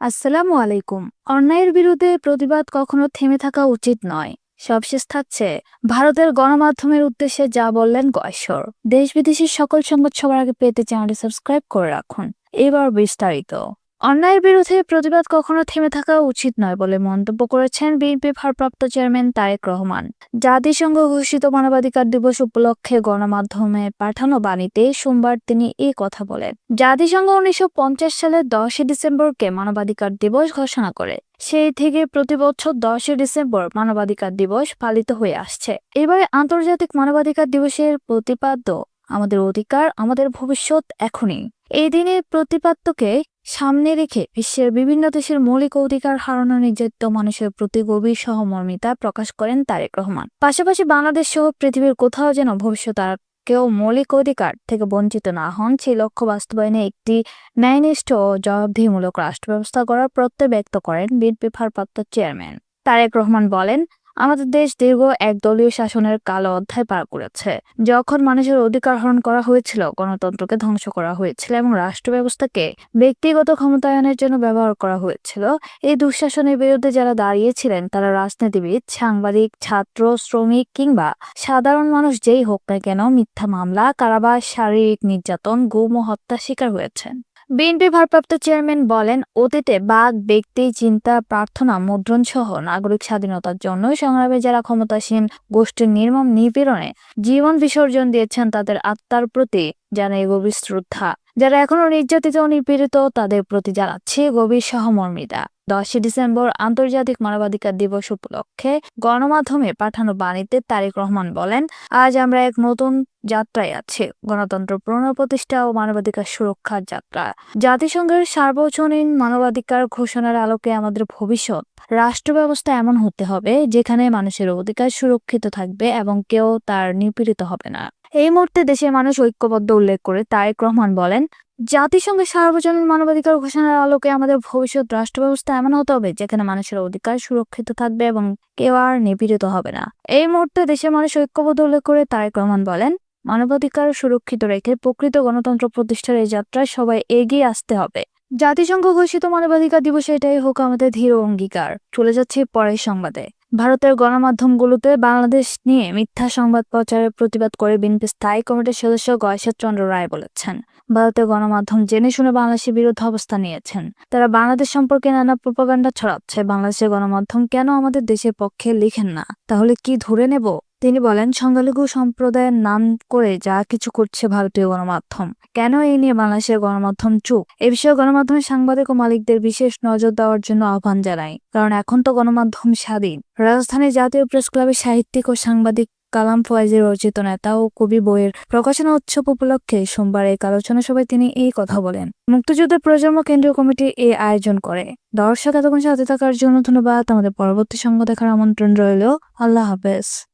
আসসালামু আলাইকুম। অন্যায়ের বিরুদ্ধে প্রতিবাদ কখনো থেমে থাকা উচিত নয়। সবশেষ থাকছে, ভারতের গণমাধ্যমের উদ্দেশ্যে যা বললেন গয়েশ্বর। দেশ বিদেশের সকল সংবাদ সবার আগে পেতে চ্যানেলটি সাবস্ক্রাইব করে রাখুন। এবার বিস্তারিত। অন্যায়ের বিরুদ্ধে প্রতিবাদ কখনো থেমে থাকা উচিত নয় বলে মন্তব্য করেছেন বিএনপি ভারপ্রাপ্ত চেয়ারম্যান তারেক রহমান। জাতিসংঘ ঘোষিত মানবাধিকার দিবস উপলক্ষে গণমাধ্যমে পাঠানো বাণীতে সোমবার তিনি এই কথা বলেন। জাতিসংঘ উনিশশো সালের দশই ডিসেম্বরকে মানবাধিকার দিবস ঘোষণা করে। সেই থেকে প্রতি বছর দশই ডিসেম্বর মানবাধিকার দিবস পালিত হয়ে আসছে। এবারে আন্তর্জাতিক মানবাধিকার দিবসের প্রতিপাদ্য আমাদের অধিকার, আমাদের ভবিষ্যৎ এখনই। এই দিনের প্রতিপাদ্যকে সামনে রেখে বিশ্বের বিভিন্ন দেশের মৌলিক অধিকার হারানো নির্যাতিত মানুষের প্রতি গভীর সহমর্মিতা প্রকাশ করেন তারেক রহমান। পাশাপাশি বাংলাদেশ সহ পৃথিবীর কোথাও যেন ভবিষ্যৎ আর কেউ মৌলিক অধিকার থেকে বঞ্চিত না হন, সেই লক্ষ্য বাস্তবায়নে একটি ন্যায়নিষ্ঠ ও জবাবদিহিমূলক রাষ্ট্র ব্যবস্থা করার প্রত্যয় ব্যক্ত করেন বিএনপি ভারপ্রাপ্ত চেয়ারম্যান। তারেক রহমান বলেন আমাদের দেশ দীর্ঘ এক দলীয় শাসনের কালো অধ্যায় পার করেছে, যখন মানুষের অধিকার হরণ করা হয়েছিল, গণতন্ত্রকে ধ্বংস করা হয়েছিল এবং রাষ্ট্র ব্যবস্থাকে ব্যক্তিগত ক্ষমতায়নের জন্য ব্যবহার করা হয়েছিল। এই দুঃশাসনের বিরুদ্ধে যারা দাঁড়িয়েছিলেন, তারা রাজনীতিবিদ, সাংবাদিক, ছাত্র, শ্রমিক কিংবা সাধারণ মানুষ যেই হোক না কেন মিথ্যা মামলা, কারাবাস, শারীরিক নির্যাতন, গুম ও হত্যার শিকার হয়েছেন। বিএনপি ভারপ্রাপ্ত চেয়ারম্যান বলেন, অতীতে বাঘ ব্যক্তি, চিন্তা, প্রার্থনা মুদ্রণ সহ নাগরিক স্বাধীনতার জন্য সংগ্রামে যারা ক্ষমতাসীন, গোষ্ঠীর নির্মম নিপীড়নে জীবন বিসর্জন দিয়েছেন তাদের আত্মার প্রতি জানাই গভীর শ্রদ্ধা। যারা এখনও নির্যাতিত নিপীড়িত, তাদের প্রতি জানাচ্ছে গভীর সহমর্মিতা। দশই ডিসেম্বর আন্তর্জাতিক মানবাধিকার দিবস উপলক্ষে গণমাধ্যমে পাঠানো বাণীতে তারেক রহমান বলেন, আজ আমরা এক নতুন যাত্রায় আছে, গণতন্ত্র পুনঃপ্রতিষ্ঠা ও মানবাধিকার সুরক্ষার যাত্রা। জাতিসংঘের সার্বজনীন মানবাধিকার ঘোষণার আলোকে আমাদের ভবিষ্যৎ। রাষ্ট্র ব্যবস্থা এমন হতে হবে, যেখানে মানুষের অধিকার সুরক্ষিত থাকবে এবং কেউ তার নিপীড়িত হবে না। এই মুহূর্তে দেশের মানুষ ঐক্যবদ্ধ উল্লেখ করে তারেক রহমান বলেন, জাতিসংঘের সার্বজনীন মানবাধিকার ঘোষণার আলোকে আমাদের ভবিষ্যৎ রাষ্ট্র ব্যবস্থা এমন হতে হবে যেখানে মানুষের অধিকার সুরক্ষিত থাকবে এবং কেউ আর নিপীড়িত হবে না। এই মুহূর্তে দেশের মানুষ ঐক্যবদ্ধ উল্লেখ করে তারেক রহমান বলেন, মানবাধিকার সুরক্ষিত রেখে প্রকৃত গণতন্ত্র প্রতিষ্ঠার এই যাত্রায় সবাই এগিয়ে আসতে হবে। জাতিসংঘ ঘোষিত মানবাধিকার দিবসে এটাই হোক আমাদের ধীর অঙ্গীকার। চলে যাচ্ছে পরের সংবাদে। ভারতের গণমাধ্যমগুলোতে বাংলাদেশ নিয়ে মিথ্যা সংবাদ প্রচারের প্রতিবাদ করে বিএনপি স্থায়ী কমিটির সদস্য গয়েশ চন্দ্র রায় বলেছেন। ভারতের গণমাধ্যম জেনে শুনে বাংলাদেশের বিরুদ্ধে অবস্থান নিয়েছেন। তারা বাংলাদেশ সম্পর্কে নানা প্রোপাগান্ডা ছড়াচ্ছে। বাংলাদেশের গণমাধ্যম কেন আমাদের দেশের পক্ষে লিখেন না? তাহলে কি ধরে নেব? তিনি বলেন, সংখ্যালঘু সম্প্রদায়ের নাম করে যা কিছু করছে ভারতীয় গণমাধ্যম। কেন এই নিয়ে বাংলাদেশের গণমাধ্যম চুপ? এ বিষয়ে গণমাধ্যমের সাংবাদিক ও মালিকদের বিশেষ নজর দেওয়ার জন্য আহ্বান জানাই। কারণ এখন তো গণমাধ্যম স্বাধীন। রাজধানী জাতীয় প্রেস ক্লাবের সাহিত্যিক ও সাংবাদিক কালাম ফয়েজের রচিত নেতা ও কবি বইয়ের প্রকাশনা উৎসব উপলক্ষে সোমবার এক আলোচনা সভায় তিনি এই কথা বলেন। মুক্তিযুদ্ধের প্রজন্ম কেন্দ্রীয় কমিটি এই আয়োজন করে। দর্শক এতক্ষণ সাথে থাকার জন্য ধন্যবাদ। আমাদের পরবর্তী সংবাদ দেখার আমন্ত্রণ রইল। আল্লাহ হাফেজ।